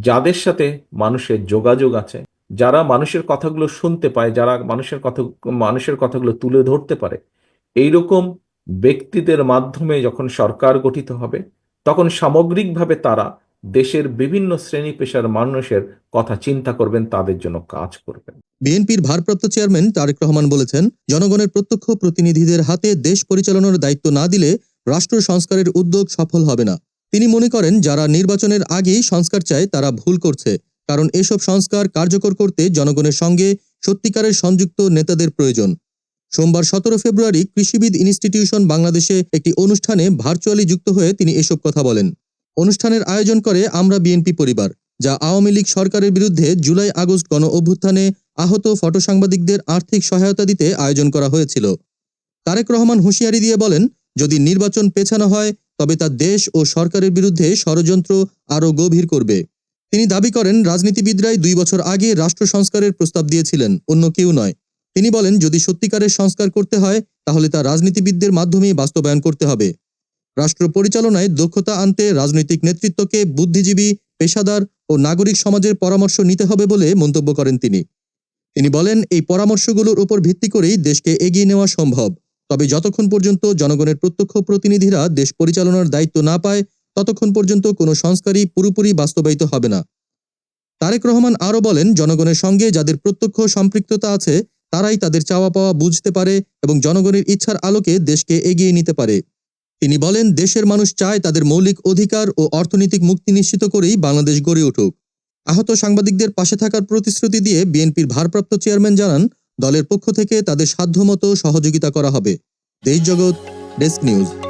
যাদের সাথে মানুষের যোগাযোগ আছে, যারা মানুষের কথাগুলো শুনতে পায়, যারা মানুষের কথা, মানুষের কথাগুলো তুলে ধরতে পারে, এইরকম ব্যক্তিদের মাধ্যমে যখন সরকার গঠিত হবে, তখন সামগ্রিকভাবে তারা দেশের বিভিন্ন শ্রেণি পেশার মানুষের কথা চিন্তা করবেন, তাদের জন্য কাজ করবেন। বিএনপির ভারপ্রাপ্ত চেয়ারম্যান তারেক রহমান বলেছেন, জনগণের প্রত্যক্ষ প্রতিনিধিদের হাতে দেশ পরিচালনার দায়িত্ব না দিলে রাষ্ট্র সংস্কারের উদ্যোগ সফল হবে না। তিনি মনে করেন, যারা নির্বাচনের আগেই সংস্কার চায়, তারা ভুল করছে, কারণ এসব সংস্কার কার্যকর করতে জনগণের সঙ্গে সত্যিকারের সংযুক্ত নেতাদের প্রয়োজন। সোমবার সতেরো ফেব্রুয়ারি কৃষিবিদ ইনস্টিটিউশন বাংলাদেশে একটি অনুষ্ঠানে ভার্চুয়ালি যুক্ত হয়ে তিনি এসব কথা বলেন। অনুষ্ঠানের আয়োজন করে আমরা বিএনপি পরিবার, যা আওয়ামী লীগ সরকারের বিরুদ্ধে জুলাই আগস্ট গণ অভ্যুত্থানে আহত ফটো সাংবাদিকদের আর্থিক সহায়তা দিতে আয়োজন করা হয়েছিল। তারেক রহমান হুঁশিয়ারি দিয়ে বলেন, যদি নির্বাচন পেছানো হয় তবে তা দেশ ও সরকারের বিরুদ্ধে ষড়যন্ত্র আরও গভীর করবে। তিনি দাবি করেন, রাজনীতিবিদরাই দুই বছর আগে রাষ্ট্র সংস্কারের প্রস্তাব দিয়েছিলেন, অন্য কেউ নয়। তিনি বলেন, যদি সত্যিকারের সংস্কার করতে হয়, তাহলে তা রাজনীতিবিদদের মাধ্যমেই বাস্তবায়ন করতে হবে। রাষ্ট্র পরিচালনায় দক্ষতা আনতে রাজনৈতিক নেতৃত্বকে বুদ্ধিজীবী, পেশাদার ও নাগরিক সমাজের পরামর্শ নিতে হবে বলে মন্তব্য করেন তিনি। তিনি বলেন, এই পরামর্শগুলোর উপর ভিত্তি করেই দেশকে এগিয়ে নেওয়া সম্ভব। তবে যতক্ষণ পর্যন্ত জনগণের প্রত্যক্ষ প্রতিনিধিরা দেশ পরিচালনার দায়িত্ব না পায়, ততক্ষণ পর্যন্ত কোনো সংস্কারই পুরোপুরি বাস্তবায়িত হবে না। তারেক রহমান আরও বলেন, জনগণের সঙ্গে যাদের প্রত্যক্ষ সম্পৃক্ততা আছে, তারাই তাদের চাওয়া পাওয়া বুঝতে পারে এবং জনগণের ইচ্ছার আলোকে দেশকে এগিয়ে নিতে পারে। তিনি বলেন, দেশের মানুষ চায় তাদের মৌলিক অধিকার ও অর্থনৈতিক মুক্তি নিশ্চিত করেই বাংলাদেশ গড়ে উঠুক। আহত সাংবাদিকদের পাশে থাকার প্রতিশ্রুতি দিয়ে বিএনপির ভারপ্রাপ্ত চেয়ারম্যান জানান দলের পক্ষ থেকে তাদের সাধ্যমতো সহযোগিতা করা হবে। দেশ জগৎ ডেস্ক নিউজ।